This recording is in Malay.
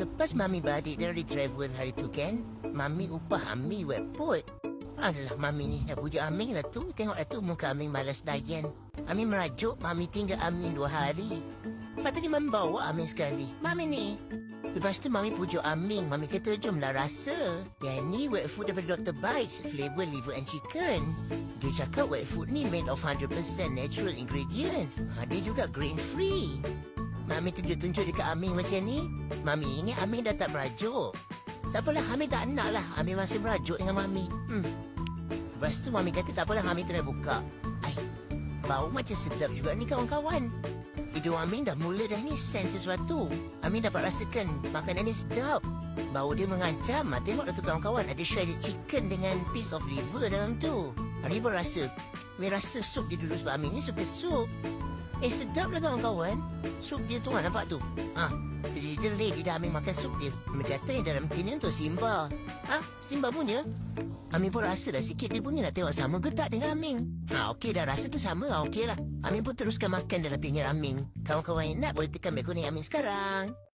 Lepas Mami balik dari driver hari tu kan, Mami upah Ami wet put. Alah Mami ni nak pujuk Amin lah tu. Tengok lah tu muka Amin malas dayan. Amin merajuk, Mami tinggal Amin dua hari. Lepas tadi Mami bawa Amin sekali. Mami ni. Lepas tu Mami pujuk Amin. Mami kata jomlah rasa. Yang ni wet food daripada Dr. Bites. Flavor liver and chicken. Dia cakap wet food ni made of 100% natural ingredients. Ha, dia juga grain free. Mami tunjuk-tunjuk dekat Amin macam ni. Mami ingat Amin dah tak merajuk. Tak apalah, Amin tak nak lah. Amin masih merajuk dengan Mami. Hmm. Lepas tu Mami kata tak apalah, Amin try buka. Ai, bau macam sedap juga ni kawan-kawan. Hidung Amin dah mula dah ni sense sesuatu. Amin dapat rasakan makanan ni sedap. Bau dia mengancam. Ah, Tengoklah tu kawan-kawan. Ada shredded chicken dengan piece of liver dalam tu. Amin pun rasa. Amin rasa sup dia dulu sebab Amin ni suka sup. Eh sedap lah kawan-kawan. Sup dia tu kan nampak tu. Ah, jadi jelek dia Amin makan sup dia. Amin kata yang dalam tin ni untuk Simba. Ah, Simba punya. Amin pun rasa dah sikit dia punya nak tengok sama ke tak dengan Amin. Ha, okey dah rasa tu sama lah, okey lah. Amin pun teruskan makan dalam pinggir Amin. Kawan-kawan yang nak boleh tekan bel kuning Amin sekarang.